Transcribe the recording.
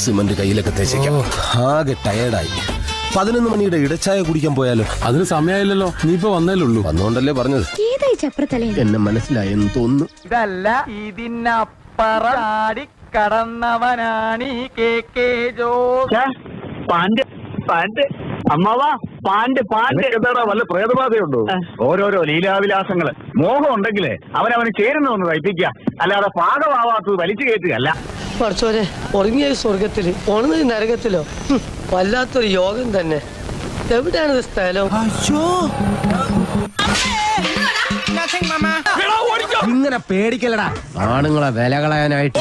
Cement കയ്യിലൊക്കെ തേച്ചേക്കാം. ആകെ ടയർഡായി പതിനൊന്ന് മണിയുടെ ഇടച്ചായ കുടിക്കാൻ പോയാലോ? അതിന് സമയമായില്ലല്ലോ നീ ഇപ്പൊ വന്നേലുള്ളൂ. വന്നോണ്ടല്ലേ പറഞ്ഞത്? എന്നെ മനസ്സിലായെന്ന് തോന്നുന്നു. ഇതല്ല ഇതിനപ്പറാടി കടന്നവനാണ് ഈ കെ കെ ജോസ് പാണ്ട് പാണ്ട് അമ്മാവാ പാണ്ട് പാണ്ട് എന്താടാ വല്ല പ്രേതബാധയുണ്ടോ? ഓരോരോ ലീലാവിലാസങ്ങൾ. മോഹം ഉണ്ടെങ്കിലേ അവനവന് ചേരുന്ന ഒന്ന് തയ്പ്പിക്കുക അല്ലാതെ പാകമാവാത്തത് വലിച്ചു കയറ്റുകയല്ല. പഠിച്ചോനെ ഉറങ്ങിയ സ്വർഗത്തിൽ ഉണർന്നത് നരകത്തിലോ? ഹും, വല്ലാത്തൊരു യോഗം തന്നെ. എവിടെയാണ് ഇത് സ്ഥലം ഇങ്ങനെ പേടിക്കലടാ ആണുങ്ങളെ വില കളയാനായിട്ട്.